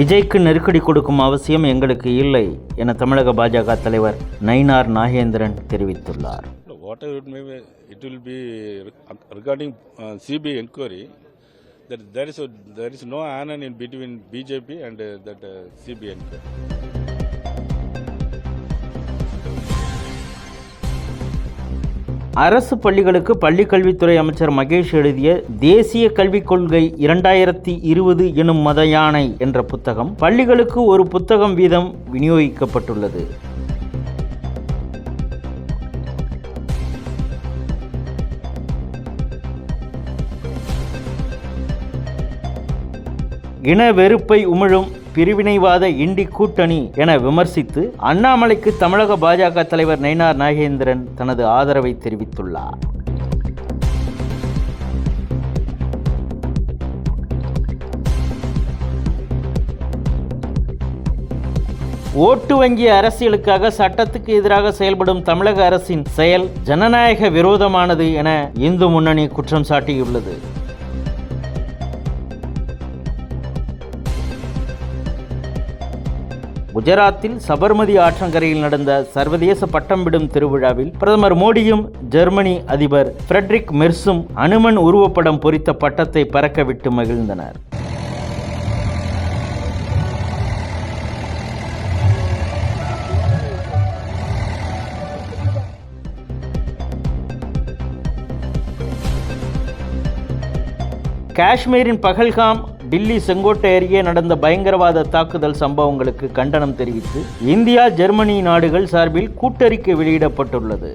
விஜய்க்கு நெருக்கடி கொடுக்கும் அவசியம் எங்களுக்கு இல்லை என தமிழக பாஜக தலைவர் நயினார் நாகேந்திரன் தெரிவித்துள்ளார் whatever it may it will be regarding CBI enquiry that there is there is no anon in between BJP and that CBI enquiry அரசு பள்ளிகளுக்கு பள்ளிக்கல்வித்துறை அமைச்சர் மகேஷ் எழுதிய தேசிய கல்விக் கொள்கை இரண்டாயிரத்தி இருபது எனும் மத யானை என்ற புத்தகம் பள்ளிகளுக்கு ஒரு புத்தகம் வீதம் விநியோகிக்கப்பட்டுள்ளது. இன வெறுப்பை உமிழும் பிரிவினைவாத இண்டி கூட்டணி என விமர்சித்து அண்ணாமலைக்கு தமிழக பாஜக தலைவர் நயினார் நாகேந்திரன் தனது ஆதரவை தெரிவித்துள்ளார். ஓட்டு வங்கி அரசியலுக்காக சட்டத்துக்கு எதிராக செயல்படும் தமிழக அரசின் செயல் ஜனநாயக விரோதமானது என இந்து முன்னணி குற்றம் சாட்டியுள்ளது. குஜராத்தில் சபர்மதி ஆற்றங்கரையில் நடந்த சர்வதேச பட்டம் விடும் திருவிழாவில் பிரதமர் மோடியும் ஜெர்மனி அதிபர் ஃப்ரெட்ரிக் மெர்சும் அனுமன் உருவப்படம் பொறித்த பட்டத்தை பறக்கவிட்டு மகிழ்ந்தனர். காஷ்மீரின் பகல்காம் டில்லி செங்கோட்டை அருகே நடந்த பயங்கரவாத தாக்குதல் சம்பவங்களுக்கு கண்டனம் தெரிவித்து இந்தியா ஜெர்மனி நாடுகள் சார்பில் கூட்டறிக்கை வெளியிடப்பட்டுள்ளது.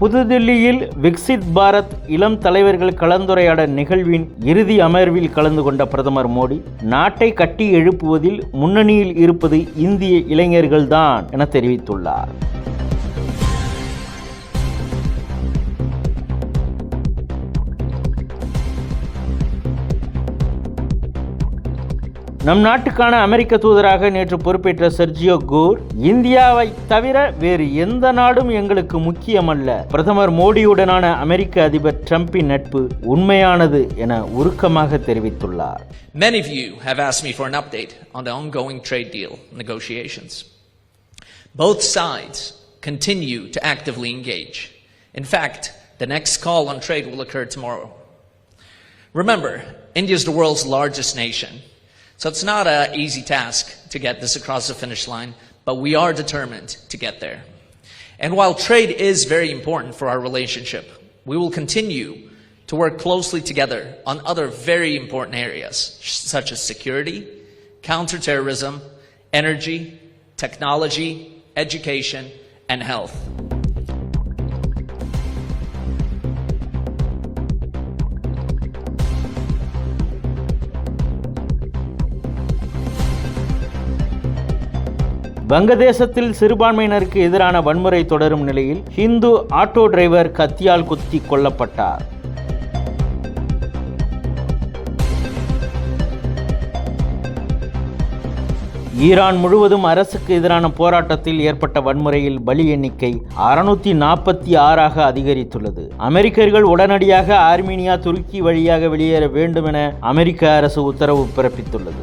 புதுதில்லியில் விக்சித் பாரத் இளம் தலைவர்கள் கலந்துரையாடல் நிகழ்வின் இறுதி அமர்வில் கலந்து கொண்ட பிரதமர் மோடி நாட்டை கட்டி எழுப்புவதில் முன்னணியில் இருப்பது இந்திய இளைஞர்கள்தான் என தெரிவித்துள்ளார். நம் நாட்டுக்கான அமெரிக்க தூதராக நேற்று பொறுப்பேற்ற செர்ஜியோ கோர் இந்தியாவை தவிர வேறு எந்த நாடும் எங்களுக்கு முக்கியமல்ல பிரதமர் மோடியுடனான அமெரிக்க அதிபர் ட்ரம்பின் நட்பு உண்மையானது என உருக்கமாக தெரிவித்துள்ளார் Many of you have asked me for an update on the ongoing trade deal negotiations. Both sides continue to actively engage. In fact, the next call on trade will occur tomorrow. Remember, India is the world's largest nation, so it's not an easy task to get this across the finish line, but we are determined to get there. And while trade is very important for our relationship, we will continue to work closely together on other very important areas, such as security, counterterrorism, energy, technology, education, and health. வங்கதேசத்தில் சிறுபான்மையினருக்கு எதிரான வன்முறை தொடரும் நிலையில் Hindu auto driver கத்தியால் குத்தி கொல்லப்பட்டார். Iran முழுவதும் அரசுக்கு எதிரான போராட்டத்தில் ஏற்பட்ட வன்முறையில் பலி எண்ணிக்கை அறுநூத்தி நாற்பத்தி ஆறாக அதிகரித்துள்ளது. அமெரிக்கர்கள் உடனடியாக ஆர்மீனியா துருக்கி வழியாக வெளியேற வேண்டும் என அமெரிக்க அரசு உத்தரவு பிறப்பித்துள்ளது.